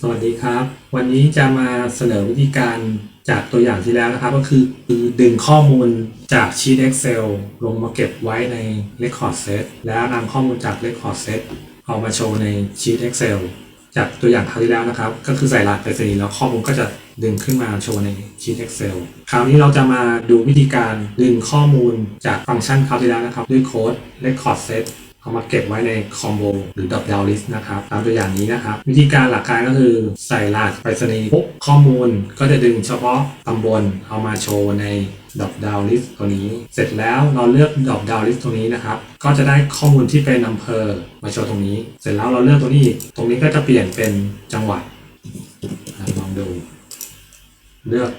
สวัสดีครับ วันนี้จะมาเสนอวิธีการจากตัวอย่างที่แล้วนะครับ ก็คือคือดึงข้อมูลจากชีต Excel ลงมาเก็บไว้ใน Record Set แล้วนำข้อมูลจาก Record Set เอามาโชว์ในชีต Excel จากตัวอย่างคราวที่แล้วนะครับ ก็คือใส่รหัสไปรษณีย์แล้วข้อมูลก็จะดึงขึ้นมาโชว์ในชีต Excel คราวนี้เราจะมาดูวิธีการดึงข้อมูลจากฟังก์ชันคราวที่แล้วนะครับ ด้วยโค้ด Record Set เอามาเก็บไว้ในคอมโบหรือ drop down list นะครับ ตามตัวอย่างนี้นะครับ วิธีการหลักการก็คือใส่รหัสไปรษณีย์ปุ๊บข้อมูลก็จะดึงเฉพาะตำบลเอามาโชว์ใน drop down list ตัวนี้ เสร็จแล้วเราเลือก drop down list ตรงนี้นะครับ ก็จะได้ข้อมูลที่เป็นอำเภอมาโชว์ตรงนี้ เสร็จแล้วเราเลือกตรงนี้ ตรงนี้ก็จะเปลี่ยนเป็นจังหวัดลองดู เลือก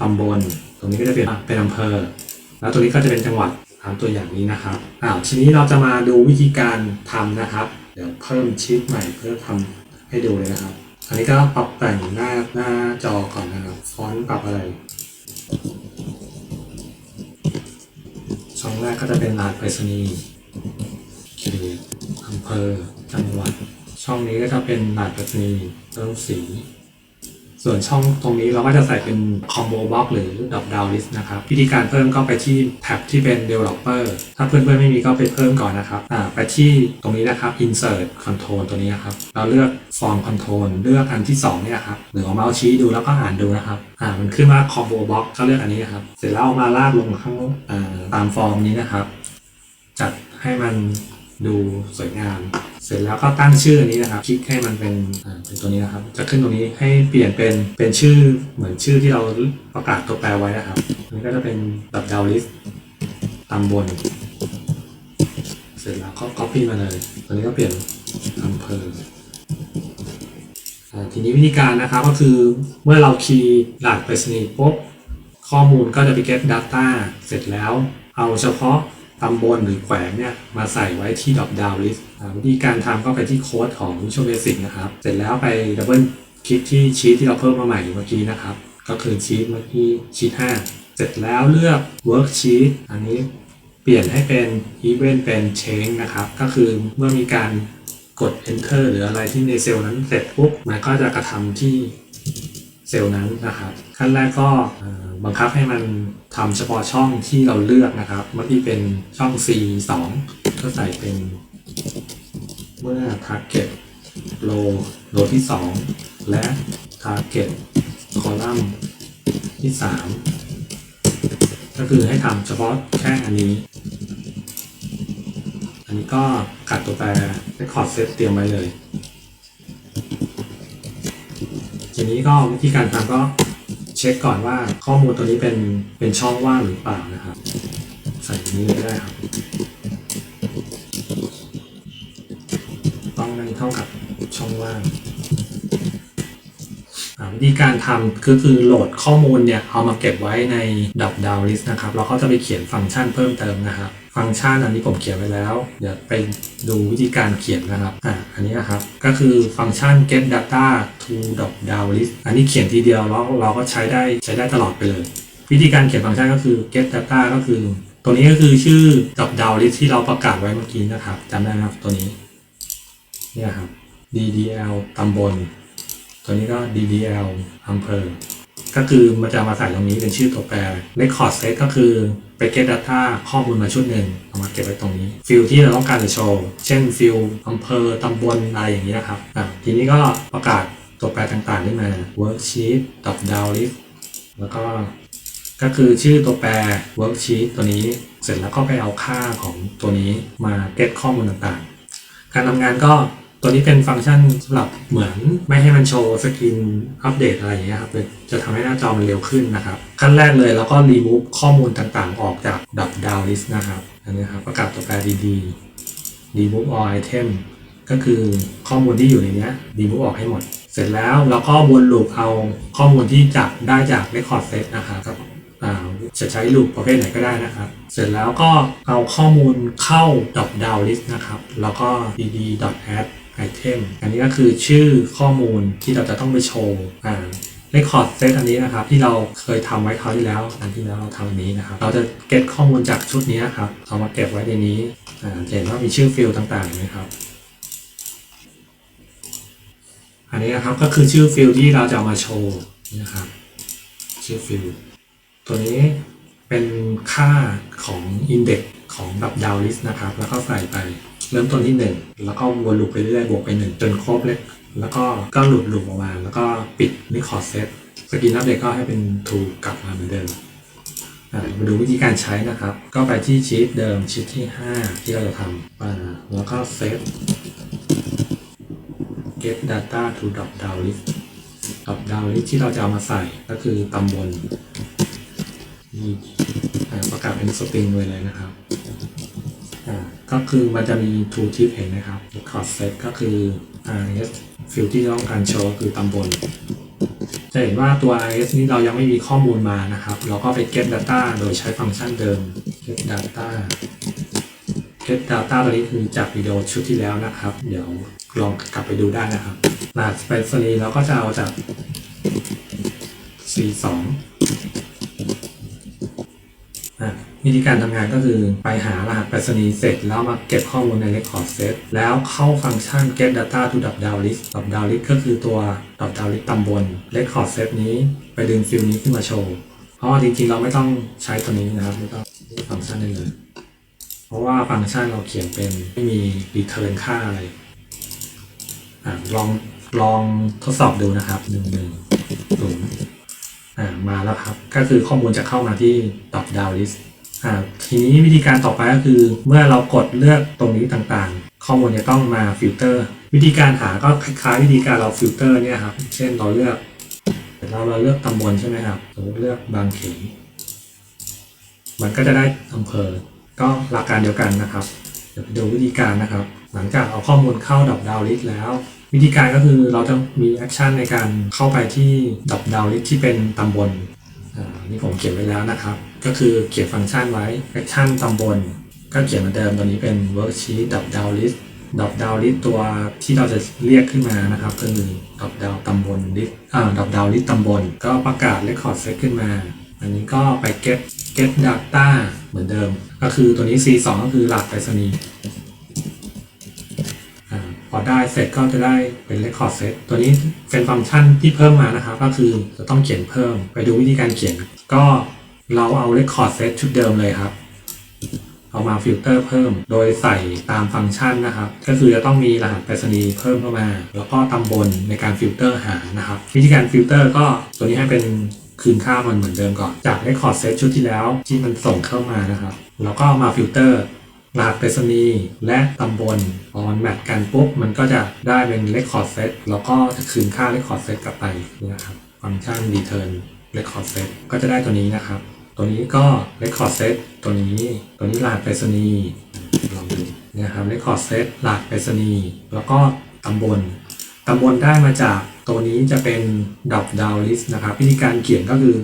ตำบล ตรงนี้ก็จะเปลี่ยนเป็นอำเภอ แล้วตัวนี้ก็จะเป็นจังหวัด ตามตัวอย่างนี้นะครับอ้าวทีนี้เราจะมาดูวิธีการทำนะครับ เดี๋ยวเพิ่มชีตใหม่เพื่อทำให้ดูเลยนะครับ อันนี้ก็ปรับแต่งหน้าหน้าจอก่อนนะครับฟอนต์ปรับอะไรช่องแรกก็จะเป็นรหัสไปรษณีย์เขตอำเภอจังหวัด ช่องนี้ก็จะเป็นรหัสไปรษณีย์เริ่มสี ส่วนช่องตรงนี้เราก็จะใส่เป็น combo box หรือ drop down list นะครับ วิธีการเพิ่มก็ไปที่แท็บที่เป็น developer ถ้าเพื่อนๆไม่มีก็ไปเพิ่มก่อนนะครับ อ่า ไปที่ตรงนี้นะครับ insert control ตัวนี้ครับ เราเลือก form control เลือกอันที่ 2 เนี่ยครับหรือเอาเมาส์ชี้ดูแล้วก็อ่านดูนะครับ อ่า มันขึ้นว่า combo box ก็เลือกอันนี้ครับ เสร็จแล้วเอามาลากลงข้างอ่าตามฟอร์มนี้นะครับ จัดให้มัน ดูสวยงาม เสร็จแล้วก็ตั้งชื่ออันนี้นะครับ คลิกให้มันเป็นเป็นตัวนี้นะครับ จะขึ้นตรงนี้ให้เปลี่ยนเป็นเป็นชื่อเหมือนชื่อที่เราประกาศตัวแปรไว้นะครับอันนี้ก็จะเป็นแบบดาวลิสตามบน เสร็จแล้วก็ copy มาเลย ตัวนี้ก็เปลี่ยนอำเภอทีนี้วิธีการนะครับก็คือเมื่อเราคีย์รหัสไปรษณีย์ปุ๊บข้อมูลก็จะไปเก็บ Data เสร็จแล้ว เอาเฉพาะ ตำบลหรือแขวงเนี่ยมาใส่ไว้ที่ drop down list วิธีการทำก็ไปที่โค้ดของ Visual Basic นะครับ เสร็จแล้วไปดับเบิลคลิกที่ชีทที่เราเพิ่มมาใหม่เมื่อกี้นะครับ ก็คือชีทเมื่อกี้ชีท5เสร็จแล้วเลือก worksheet อันนี้เปลี่ยนให้เป็น event เป็น change นะครับ ก็คือเมื่อมีการกด enter หรืออะไรที่ในเซลล์นั้นเสร็จปุ๊บมันก็จะกระทำที่ เซลล์นั้นนะครับขั้นแรกก็บังคับให้มันทำเฉพาะช่องที่เราเลือกนะครับเมื่อที่เป็นช่อง C 2 ก็ใส่เป็นเมื่อ target row row ที่ 2 และ target column ที่ 3 ก็คือให้ทำเฉพาะแค่อันนี้ อันนี้ก็กัดตัวแปร record set เตรียมไว้เลย ทีนี้ก็วิธีการทำก็เช็คก่อนว่าข้อมูลตัวนี้เป็นเป็นช่องว่างหรือเปล่านะครับ ใส่นี้ได้ครับ ต้องนั่นเท่ากับช่องว่าง วิธีการทำก็คือโหลดข้อมูลเนี่ยเอามาเก็บไว้ใน drop down list นะครับแล้วก็จะไปเขียนฟังก์ชันเพิ่มเติมนะครับฟังก์ชันอันนี้ผมเขียนไว้แล้ว เดี๋ยวไปดูวิธีการเขียนนะครับอ่าอันนี้นะครับก็คือฟังก์ชัน get data to drop down list อันนี้เขียนทีเดียวแล้วเราก็ใช้ได้ใช้ได้ตลอดไปเลย วิธีการเขียนฟังก์ชันก็คือ get data ก็คือ ตัวนี้ก็คือชื่อ drop down list ที่เราประกาศไว้เมื่อกี้นะครับจำได้ไหมครับตัวนี้เนี่ยครับ DDL ตำบล ตัวนี้ก็ DDL อำเภอ ก็คือมันจะมาใส่ตรงนี้เป็นชื่อตัวแปร Record Set ก็คือไป get data ข้อมูลมาชุดหนึ่งเอามาเก็บไว้ตรงนี้ ฟิลที่เราต้องการจะโชว์ เช่นฟิลอำเภอตำบลอะไรอย่างนี้นะครับอะทีนี้ก็ประกาศตัวแปรต่างๆขึ้นมา Worksheet drop down list แล้วก็ก็คือชื่อตัวแปร worksheet ตัวนี้ เสร็จแล้วก็ไปเอาค่าของตัวนี้มา get ข้อมูลต่างๆ การทำงานก็ ตัวนี้เป็นฟังก์ชันสำหรับเหมือนไม่ให้มันโชว์สกรีนอัปเดตอะไรอย่างเงี้ยครับจะทำให้หน้าจอมันเร็วขึ้นนะครับ ขั้นแรกเลยแล้วก็ remove ข้อมูลต่างๆ ออกจาก drop down list นะครับอันนี้ครับประกาศตัวแปรดีๆ remove all item ก็คือข้อมูลที่อยู่ในนี้ย remove ออกให้หมด เสร็จแล้วเราก็วนลูปเอาข้อมูลที่จับได้จาก record set นะครับจะใช้ลูปประเภทไหนก็ได้นะครับ เสร็จแล้วก็เอาข้อมูลเข้า drop down list นะครับ แล้วก็ dd add item อันนี้ก็คือชื่อข้อมูลที่เราจะต้องไปโชว์อ่า record set อันนี้นะครับที่เราเคยทำไว้คราวที่แล้วอันที่แล้วเราทำอันนี้นะครับ เราจะเก็บข้อมูลจากชุดนี้ครับเอามาเก็บไว้ในนี้อ่าเห็นว่ามีชื่อฟิลต่างๆนไหมครับ อันนี้นะครับก็คือชื่อฟิลที่เราจะามาโชว์นะครับ ชื่อฟิลตัวนี้เป็นค่าของอินเด็กของแบบดาวลิสนะครับ แล้วก็ใส่ไป เริ่มต้นที่ 1 แล้วก็วนลูปไปเรื่อยๆบวกไป 1 จนครบเลย แล้วก็ก็หลุดหลูปออกมา แล้วก็ปิดนิคอร์เซตสกินอัปเดตก็ให้เป็นทูกลับมาเหมือนเดิมมาดูวิธีการใช้นะครับ ก็ไปที่ชีตเดิมชีตที่ 5 ที่เราจะทำอ่าแล้วก็เซต get data to drop down list drop down list ที่เราจะเอามาใส่ก็คือตำบลประกาศเป็นสตริงไว้เลยนะครับ ก็คือมันจะมี two tip เห็นไหมครับ record set ก็คือ rs field ที่ต้องการโชว์ก็คือตำบล จะเห็นว่าตัว rs นี้เรายังไม่มีข้อมูลมานะครับ เราก็ไป get data โดยใช้ฟังก์ชันเดิม get data get data ตัวนี้คือจากวิดีโอชุดที่แล้วนะครับ เดี๋ยวลองกลับไปดูได้นะครับรหัสไปรษณีย์เราก็จะเอาจาก C2 อะ วิธีการทำงานก็คือไปหารหัสไปรษณีย์เสร็จ แล้วมาเก็บข้อมูลใน record set แล้วเข้าฟังก์ชัน get data to drop down list drop down list ก็คือตัว drop down list ตำบล record set นี้ไปดึงฟิลนี้ขึ้นมาโชว์ เพราะว่าจริงๆ เราไม่ต้องใช้ตัวนี้นะครับไม่ต้องฟังก์ชันได้เลย เพราะว่าฟังก์ชันเราเขียนเป็นไม่มี return ค่าอะไรอะลองลองทดสอบดูนะครับหนึ่งหนึ่งศูนย์อ่ามาแล้วครับ ก็คือข้อมูลจะเข้ามาที่ drop down list ทีนี้วิธีการต่อไปก็คือเมื่อเรากดเลือกตรงนี้ต่างๆ ข้อมูลจะต้องมาฟิลเตอร์ วิธีการหาก็คล้ายๆวิธีการเราฟิลเตอร์เนี่ยครับ เช่นเราเลือกเราเราเลือกตำบลใช่ไหมครับสมมติเลือกบางเขนมันก็จะได้อำเภอ ก็หลักการเดียวกันนะครับ เดี๋ยวไปดูวิธีการนะครับ หลังจากเอาข้อมูลเข้าดับดาวลิสแล้ว วิธีการก็คือเราจะมีแอคชั่นในการเข้าไปที่ดับดาวลิสที่เป็นตำบล อ่า นี่ผมเขียนไว้แล้วนะครับ ก็คือเขียนฟังก์ชันไว้แอคชั่นตำบล ก็เขียนเหมือนเดิมตอนนี้เป็น worksheet ดับดาวลิสดับดาวลิสตัวที่เราจะเรียกขึ้นมานะครับก็คือดับดาวตำบลลิสอ่าดับดาวลิสตำบล ก็ประกาศ record set ขึ้นมา อันนี้ก็ไป get get data เหมือนเดิม ก็คือตัวนี้ C2 ก็คือหลักไปรษณีย์อ่าพอได้เสร็จก็จะได้เป็น record set ตัวนี้เป็นฟังก์ชันที่เพิ่มมานะครับ ก็คือจะต้องเขียนเพิ่มไปดูวิธีการเขียน ก็ เราเอา record set ชุดเดิมเลยครับ เอามาฟิลเตอร์เพิ่ม โดยใส่ตามฟังก์ชันนะครับ ก็คือจะต้องมีรหัสไปรษณีย์เพิ่มเข้ามา แล้วก็ตำบลในการฟิลเตอร์หานะครับ วิธีการฟิลเตอร์ก็ตัวนี้ให้เป็นคืนค่ามันเหมือนเดิมก่อน จาก Record Set ชุดที่แล้วที่มันส่งเข้ามานะครับ แล้วก็มาฟิลเตอร์รหัสไปรษณีย์และตำบลพอมันแมทกันปุ๊บ มันก็จะได้เป็น Record Set แล้วก็จะคืนค่า Record Set กลับไปนะครับ ฟังก์ชัน Return Record Set ก็จะได้ตัวนี้นะครับ ตัวนี้ก็ Record Set ตัวนี้ ตัวนี้รหัสไปรษณีย์ลองดูนะครับ Record Set รหัสไปรษณีย์แล้วก็ตำบลตำบลได้มาจากตัวนี้จะเป็น drop down list นะครับวิธีการเขียนก็คือ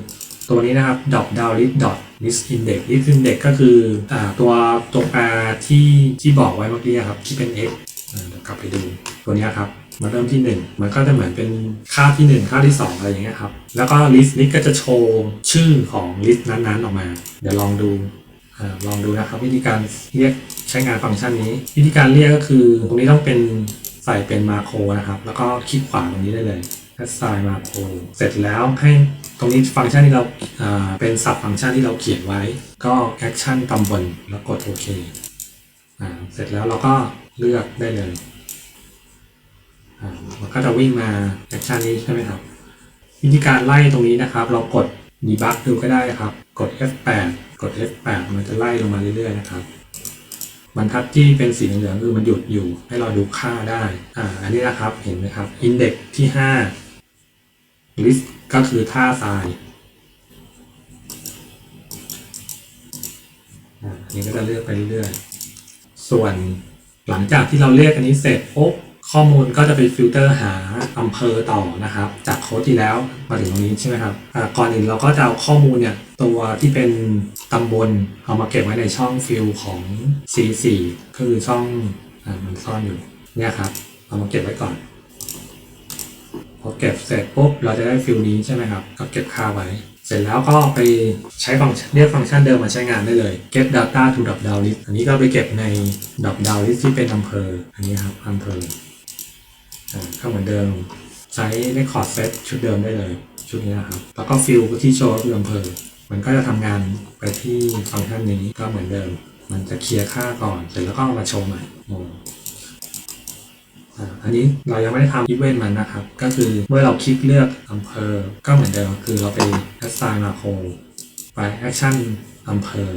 ตัวนี้นะครับ drop down list dot list index list index ก็คืออตัวตัวแปรที่ที่บอกไว้เมื่อกี้ครับที่เป็น x เดี๋ยวกลับไปดูตัวนี้ครับ มาเริ่มที่ 1 มันก็จะเหมือนเป็นค่าที่ 1 ค่าที่ 2 อะไรอย่างเงี้ยครับ แล้วก็ list นี้ก็จะโชว์ชื่อของ list นั้นๆออกมา เดี๋ยวลองดูอลองดูนะครับวิธีการเรียกใช้งานฟังก์ชันนี้ วิธีการเรียกก็คือตรงนี้ต้องเป็นใส่เป็นมาโครนะครับ แล้วก็คลิกขวาตรงนี้ได้เลย assign มาโครเสร็จแล้วให้ตรงนี้ฟังก์ชันที่เราเป็นสับฟังก์ชันที่เราเขียนไว้ ก็ action ตำบลแล้วกดโอเคอเสร็จแล้วเราก็เลือกได้เลย มันก็จะวิ่งมา action นี้ใช่ไหมครับ วิธีการไล่ตรงนี้นะครับ เรากด debug ดูก็ได้ครับ กด F8 กด F8 มันจะไล่ลงมาเรื่อยๆนะครับบรรทัดที่เป็นสีเหลืองคือมันหยุดอยู่ ให้เราดูค่าได้ อ่า อันนี้นะครับ เห็นไหมครับ index ที่ 5 list ก็คือท่าทรายอันนี้ก็จะเลือกไปเรื่อยๆ ส่วนหลังจากที่เราเรียกอันนี้เสร็จปุ๊บ ข้อมูลก็จะไปฟิลเตอร์หาอำเภอต่อนะครับ จากโค้ดที่แล้วมาถึงตรงนี้ใช่ไหมครับก่อนอื่นเราก็จะเอาข้อมูลเนี่ยตัวที่เป็นตำบลเอามาเก็บไว้ในช่องฟิลของ C4 คือช่องอมันซ่อนอยู่เนี่ยครับเอามาเก็บไว้ก่อนพอเก็บเสร็จปุ๊บเราจะได้ฟิลนี้ใช่ไหมครับก็เก็บค่าไว้ เสร็จแล้วก็ไปใช้ฟังเรียกฟังก์ชันเดิมมาใช้งานได้เลย get data to drop down list อันนี้ก็ไปเก็บใน drop down list ที่เป็นอำเภอ อันนี้ครับอำเภอ ก็เหมือนเดิมใช้ Record Set ชุดเดิมได้เลย ชุดนี้นะครับ แล้วก็ฟิลที่โชว์คืออำเภอมันก็จะทำงานไปที่ฟังก์ชันนี้ก็เหมือนเดิม มันจะเคลียร์ค่าก่อนเสร็จแล้วก็มาโชว์ใหม่อันนี้เรายังไม่ได้ทำอีเวนต์มันนะครับ ก็คือเมื่อเราคลิกเลือกอำเภอ ก็เหมือนเดิมคือเราไป assign มาโคไป action อำเภอ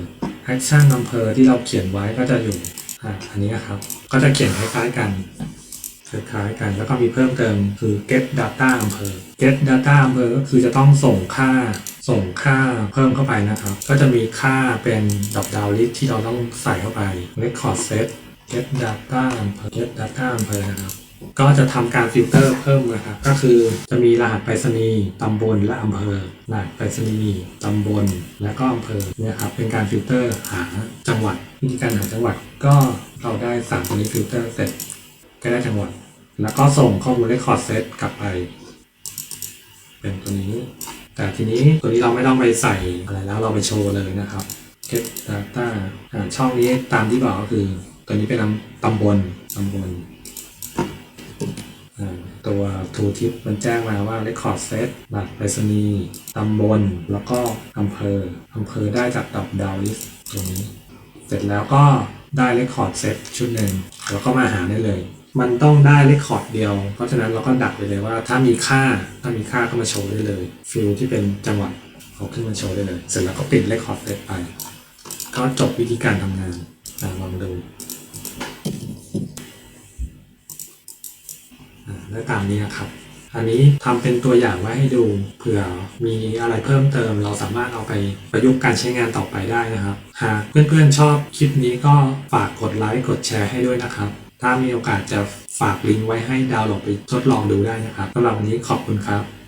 action อำเภอที่เราเขียนไว้ก็จะอยู่อ่าอันนี้นะครับ ก็จะเขียนคล้ายๆกัน คล้ายๆกันแล้วก็มีเพิ่มเติมคือ get data อำเภอ get data อำเภอก็คือจะต้องส่งค่าส่งค่าเพิ่มเข้าไปนะครับ ก็จะมีค่าเป็นดอกดาวลิสที่เราต้องใส่เข้าไป record set get data อำเภอ get data อำเภอนะครับก็จะทำการฟิลเตอร์เพิ่มนะครับ ก็คือจะมีรหัสไปรษณีย์ตำบลและอำเภอรหัสไปรษณีย์ตำบลและก็อำเภอเนี่ยครับเป็นการฟิลเตอร์หาจังหวัดวิธีการหาจังหวัดก็เราได้สั่งตัวนี้ฟิลเตอร์เสร็จก็ได้จังหวัด แล้วก็ส่งข้อมูล record set กลับไป เป็นตัวนี้ แต่ทีนี้ตัวนี้เราไม่ต้องไปใส่อะไรแล้วเราไปโชว์เลยนะครับ get data ช่องนี้ตามที่บอกก็คือตัวนี้เป็นตำบลตำบลตัว tool tip มันแจ้งมาว่า record set บัตรไปรษณีย์ตำบล แล้วก็อำเภออำเภอได้จากดอกดาวลิสตรงนี้ เสร็จแล้วก็ได้ record set ชุดหนึ่ง แล้วก็มาหาได้เลย มันต้องได้ record เดียว เพราะฉะนั้นเราก็ดักไปเลยว่า ถ้ามีค่าถ้ามีค่าก็มาโชว์ได้เลย ฟิลที่เป็นจังหวัดเอาขึ้นมาโชว์ได้เลย เสร็จแล้วก็ปิด record set ไป ก็จบวิธีการทำงานลองดูอะได้ตามนี้นะครับ อันนี้ทำเป็นตัวอย่างไว้ให้ดูเผื่อมีอะไรเพิ่มเติม เราสามารถเอาไปประยุกต์การใช้งานต่อไปได้นะครับ หากเพื่อนๆชอบคลิปนี้ก็ฝากกดไลค์กดแชร์ให้ด้วยนะครับ ถ้ามีโอกาสจะฝากลิงก์ไว้ให้ดาวน์โหลดไปทดลองดูได้นะครับสำหรับวันนี้ขอบคุณครับ